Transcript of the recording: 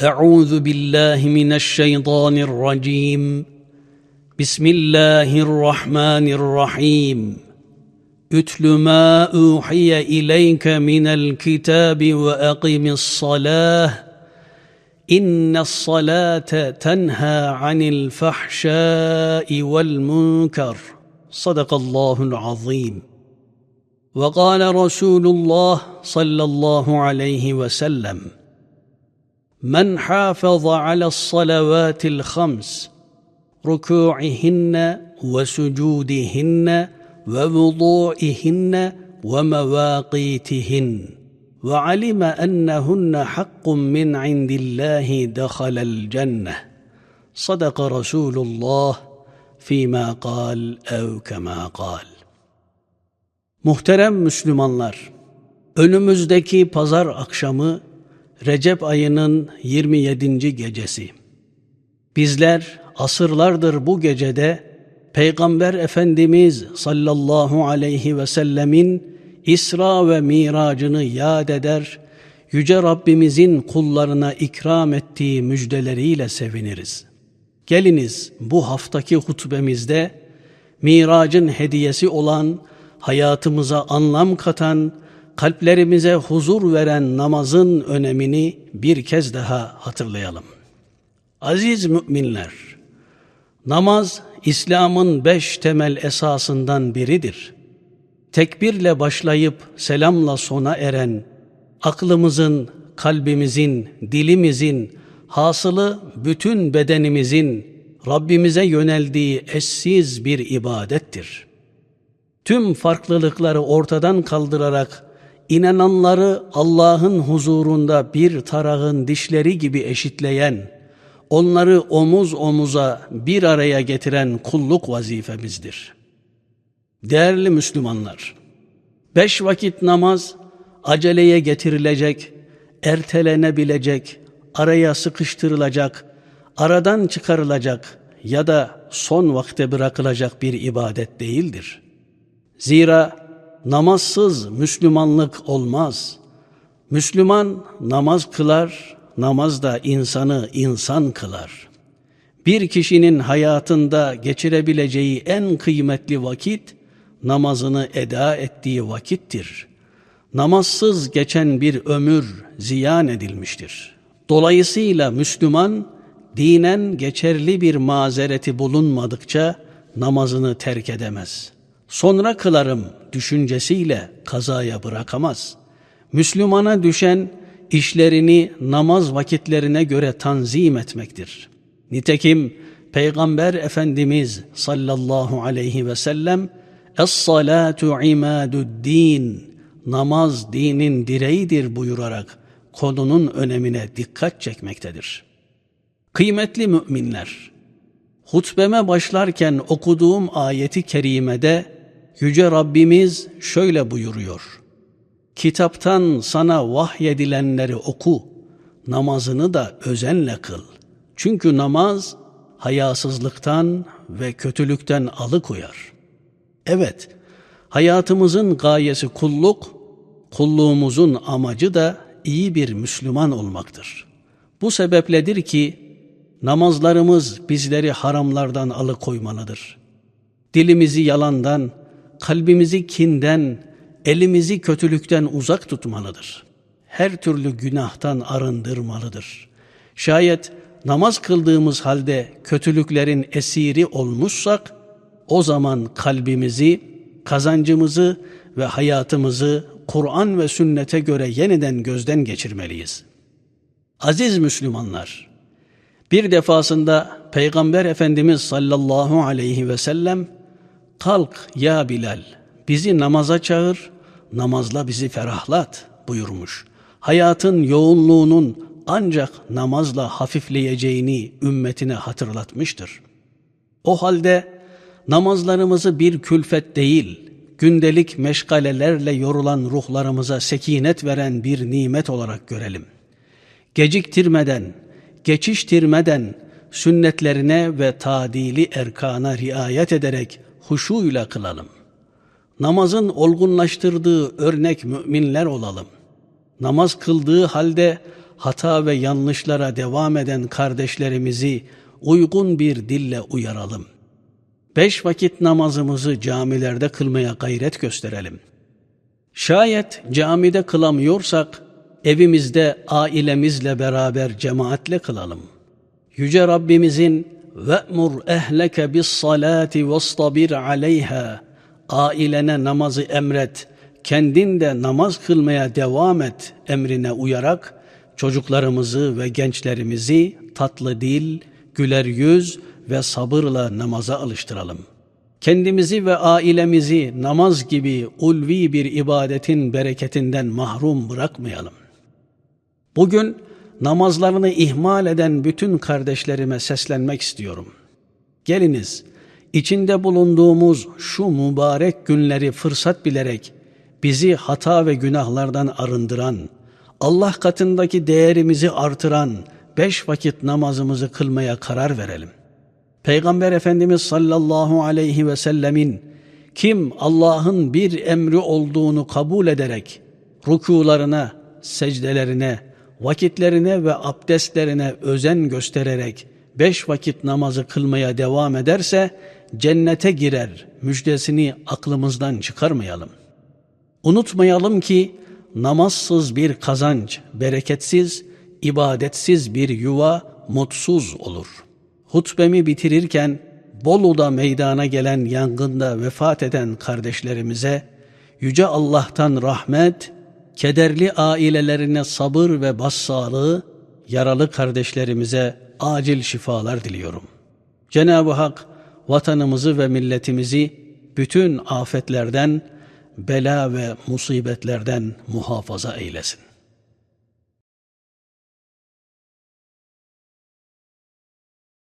أعوذ بالله من الشيطان الرجيم. بسم الله الرحمن الرحيم. اتل ما أوحي إليك من الكتاب وأقم الصلاة. إن الصلاة تنهى عن الفحشاء والمنكر. صدق الله العظيم. وقال رسول الله صلى الله عليه وسلم من حافظ على الصلوات الخمس ركوعهن وسجودهن ووضوئهن ومواقيتهن وعلم أنهن حق من عند الله دخل الجنة. صدق رسول الله فيما قال أو كما قال. Muhterem Müslümanlar, önümüzdeki pazar akşamı Recep ayının 27. gecesi. Bizler asırlardır bu gecede Peygamber Efendimiz sallallahu aleyhi ve sellemin İsra ve Miracını yad eder, Yüce Rabbimizin kullarına ikram ettiği müjdeleriyle seviniriz. Geliniz bu haftaki hutbemizde Miracın hediyesi olan, hayatımıza anlam katan, kalplerimize huzur veren namazın önemini bir kez daha hatırlayalım. Aziz müminler, namaz İslam'ın beş temel esasından biridir. Tekbirle başlayıp selamla sona eren, aklımızın, kalbimizin, dilimizin, hasılı bütün bedenimizin Rabbimize yöneldiği eşsiz bir ibadettir. Tüm farklılıkları ortadan kaldırarak inananları Allah'ın huzurunda bir tarağın dişleri gibi eşitleyen, onları omuz omuza bir araya getiren kulluk vazifemizdir. Değerli Müslümanlar, beş vakit namaz aceleye getirilecek, ertelenebilecek, araya sıkıştırılacak, aradan çıkarılacak ya da son vakte bırakılacak bir ibadet değildir. Zira namazsız Müslümanlık olmaz. Müslüman namaz kılar, namaz da insanı insan kılar. Bir kişinin hayatında geçirebileceği en kıymetli vakit, namazını eda ettiği vakittir. Namazsız geçen bir ömür ziyan edilmiştir. Dolayısıyla Müslüman, dinen geçerli bir mazereti bulunmadıkça namazını terk edemez. Sonra kılarım düşüncesiyle kazaya bırakamaz. Müslümana düşen işlerini namaz vakitlerine göre tanzim etmektir. Nitekim Peygamber Efendimiz sallallahu aleyhi ve sellem Es-salatu imadu'd-din Namaz dinin direğidir buyurarak konunun önemine dikkat çekmektedir. Kıymetli müminler, hutbeme başlarken okuduğum ayeti kerimede Yüce Rabbimiz şöyle buyuruyor. Kitaptan sana vahyedilenleri oku, namazını da özenle kıl. Çünkü namaz hayasızlıktan ve kötülükten alıkoyar. Evet, hayatımızın gayesi kulluk, kulluğumuzun amacı da iyi bir Müslüman olmaktır. Bu sebepledir ki namazlarımız bizleri haramlardan alıkoymalıdır. Dilimizi yalandan, kalbimizi kinden, elimizi kötülükten uzak tutmalıdır. Her türlü günahtan arındırmalıdır. Şayet namaz kıldığımız halde kötülüklerin esiri olmuşsak, o zaman kalbimizi, kazancımızı ve hayatımızı Kur'an ve sünnete göre yeniden gözden geçirmeliyiz. Aziz Müslümanlar, bir defasında Peygamber Efendimiz sallallahu aleyhi ve sellem Kalk ya Bilal, bizi namaza çağır, namazla bizi ferahlat buyurmuş. Hayatın yoğunluğunun ancak namazla hafifleyeceğini ümmetine hatırlatmıştır. O halde namazlarımızı bir külfet değil, gündelik meşgalelerle yorulan ruhlarımıza sekinet veren bir nimet olarak görelim. Geciktirmeden, geçiştirmeden, sünnetlerine ve tadili erkana riayet ederek huşuyla kılalım. Namazın olgunlaştırdığı örnek müminler olalım. Namaz kıldığı halde hata ve yanlışlara devam eden kardeşlerimizi uygun bir dille uyaralım. Beş vakit namazımızı camilerde kılmaya gayret gösterelim. Şayet camide kılamıyorsak, evimizde ailemizle beraber cemaatle kılalım. Yüce Rabbimizin ve'mur ehleke bis salati vastabir aleyha ailene namazı emret, kendin de namaz kılmaya devam et emrine uyarak çocuklarımızı ve gençlerimizi tatlı dil, güler yüz ve sabırla namaza alıştıralım. Kendimizi ve ailemizi namaz gibi ulvi bir ibadetin bereketinden mahrum bırakmayalım. Bugün namazlarını ihmal eden bütün kardeşlerime seslenmek istiyorum. Geliniz, içinde bulunduğumuz şu mübarek günleri fırsat bilerek bizi hata ve günahlardan arındıran, Allah katındaki değerimizi artıran beş vakit namazımızı kılmaya karar verelim. Peygamber Efendimiz sallallahu aleyhi ve sellemin kim Allah'ın bir emri olduğunu kabul ederek rükularına, secdelerine, vakitlerine ve abdestlerine özen göstererek beş vakit namazı kılmaya devam ederse cennete girer müjdesini aklımızdan çıkarmayalım. Unutmayalım ki namazsız bir kazanç, bereketsiz, ibadetsiz bir yuva mutsuz olur. Hutbemi bitirirken Bolu'da meydana gelen yangında vefat eden kardeşlerimize Yüce Allah'tan rahmet, kederli ailelerine sabır ve başsağlığı, yaralı kardeşlerimize acil şifalar diliyorum. Cenab-ı Hak vatanımızı ve milletimizi bütün afetlerden, bela ve musibetlerden muhafaza eylesin.